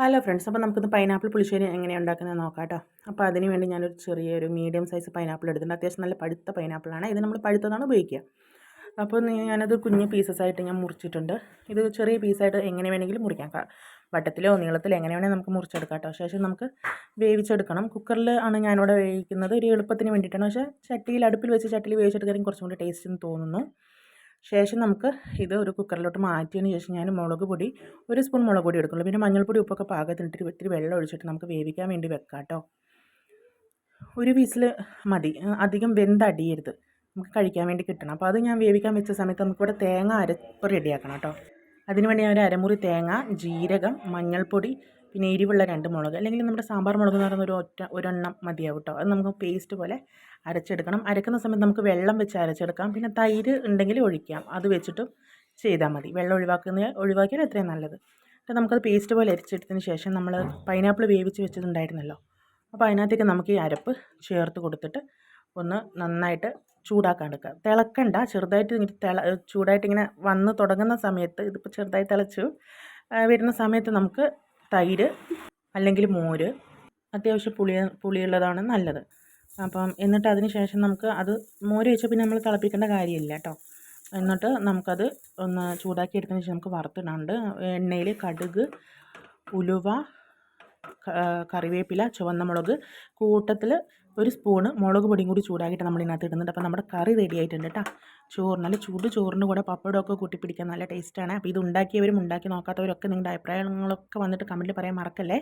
Hello friends അപ്പോൾ നമുക്കിന്ന് pineapple പുളിശ്ശേരി എങ്ങനെയാണ് ഉണ്ടാക്കുന്നത് നോക്കാം കേട്ടോ. അപ്പോൾ അതിന് വേണ്ടി ഞാനൊരു ചെറിയൊരു മീഡിയം സൈസ് പൈനാപ്പിൾ എടുത്തിട്ടുണ്ട്. അത്യാവശ്യം നല്ല പഴുത്ത പൈനാപ്പിളാണ് ഇത് നമ്മൾ പഴുത്തതാണ് ഉപയോഗിക്കുക. അപ്പോൾ ഞാനത് കുഞ്ഞ് പീസസ് ആയിട്ട് ഞാൻ മുറിച്ചിട്ടുണ്ട്. ഇത് ചെറിയ പീസായിട്ട് എങ്ങനെ വേണമെങ്കിലും മുറിക്കാം. വട്ടത്തിലോ നീളത്തിലോ എങ്ങനെ വേണമെങ്കിൽ നമുക്ക് മുറിച്ചെടുക്കാം കേട്ടോ. ശേഷം നമുക്ക് വേവിച്ചെടുക്കണം. കുക്കറിൽ ആണ് ഞാനിവിടെ വേവിക്കുന്നത്. ഒരു എളുപ്പത്തിന് വേണ്ടിയിട്ടാണ്. പക്ഷേ ചട്ടിയിൽ അടുപ്പിൽ വെച്ച് ചട്ടിയിൽ വേവിച്ചെടുക്കാനും കുറച്ചും കൂടി ടേസ്റ്റ് തോന്നുന്നു. ശേഷം നമുക്ക് ഇത് ഒരു കുക്കറിലോട്ട് മാറ്റിയതിന് ശേഷം ഞാൻ മുളക് പൊടി ഒരു സ്പൂൺ മുളക് പൊടി എടുക്കുള്ളൂ. പിന്നെ മഞ്ഞൾപ്പൊടി ഉപ്പൊക്കെ പാകത്തിന് ഇട്ടിട്ട് ഇത്തിരി വെള്ളം ഒഴിച്ചിട്ട് നമുക്ക് വേവിക്കാൻ വേണ്ടി വെക്കാം കേട്ടോ. ഒരു പീസിൽ മതി. അധികം വെന്തടിയരുത് നമുക്ക് കഴിക്കാൻ വേണ്ടി കിട്ടണം. അപ്പോൾ അത് ഞാൻ വേവിക്കാൻ വെച്ച സമയത്ത് നമുക്കിവിടെ തേങ്ങ അരപ്പ് റെഡിയാക്കണം കേട്ടോ. അതിനുവേണ്ടി ഞാൻ ഒരു അരമുറി തേങ്ങ ജീരകം മഞ്ഞൾപ്പൊടി പിന്നെ എരിവുള്ള രണ്ട് മുളക് അല്ലെങ്കിൽ നമ്മുടെ സാമ്പാർ മുളക് എന്ന് പറയുന്ന ഒരു ഒറ്റ ഒരെണ്ണം മതിയാവും കേട്ടോ അത് നമുക്ക് പേസ്റ്റ് പോലെ അരച്ചെടുക്കണം. അരക്കുന്ന സമയത്ത് നമുക്ക് വെള്ളം വെച്ച് അരച്ചെടുക്കാം. പിന്നെ തൈര് ഉണ്ടെങ്കിൽ ഒഴിക്കാം. അത് വെച്ചിട്ടും ചെയ്താൽ മതി. വെള്ളം ഒഴിവാക്കുന്ന ഒഴിവാക്കിയാൽ അത്രയും നല്ലത്. അപ്പോൾ നമുക്കത് പേസ്റ്റ് പോലെ അരച്ചെടുത്തതിന് ശേഷം നമ്മൾ പൈനാപ്പിൾ വേവിച്ച് വെച്ചിട്ടുണ്ടായിരുന്നല്ലോ അപ്പോൾ അതിനകത്തേക്ക് നമുക്ക് ഈ അരപ്പ് ചേർത്ത് കൊടുത്തിട്ട് ഒന്ന് നന്നായിട്ട് ചൂടാക്കാൻ എടുക്കുക. തിളക്കണ്ട. ചെറുതായിട്ട് ഇങ്ങനെ തിള ചൂടായിട്ട് ഇങ്ങനെ വന്ന് തുടങ്ങുന്ന സമയത്ത് ഇതിപ്പോൾ ചെറുതായി തിളച്ചു വരുന്ന സമയത്ത് നമുക്ക് തൈര് അല്ലെങ്കിൽ മോര് അത്യാവശ്യം പുളി പുളിയുള്ളതാണ് നല്ലത്. അപ്പം എന്നിട്ട് അതിന് ശേഷം നമുക്ക് അത് മോര് വെച്ചാൽ പിന്നെ നമ്മൾ തിളപ്പിക്കേണ്ട കാര്യമില്ല കേട്ടോ എന്നിട്ട് നമുക്കത് ഒന്ന് ചൂടാക്കി എടുത്തതിന് ശേഷം നമുക്ക് വറുത്തിടാണ്ട് എണ്ണയിൽ കടുക് ഉലുവ കറിവേപ്പില ചുവന്ന മുളക് കൂട്ടത്തിൽ ഒരു സ്പൂണ് മുളക് പൊടിയും കൂടി ചൂടാക്കിയിട്ട് നമ്മൾ ഇതിനകത്ത് ഇടുന്നുണ്ട്. അപ്പോൾ നമ്മുടെ കറി റെഡി ആയിട്ടുണ്ട് കേട്ടോ ചോറ് നല്ല ചൂട് ചോറിന്റെ കൂടെ പപ്പടമൊക്കെ കൂട്ടിപ്പിടിക്കാൻ നല്ല ടേസ്റ്റാണ് അപ്പോൾ ഇത് ഉണ്ടാക്കിയവരും ഉണ്ടാക്കി നോക്കാത്തവരൊക്കെ നിങ്ങളുടെ അഭിപ്രായങ്ങളൊക്കെ വന്നിട്ട് കമന്റിൽ പറയാൻ മറക്കല്ലേ?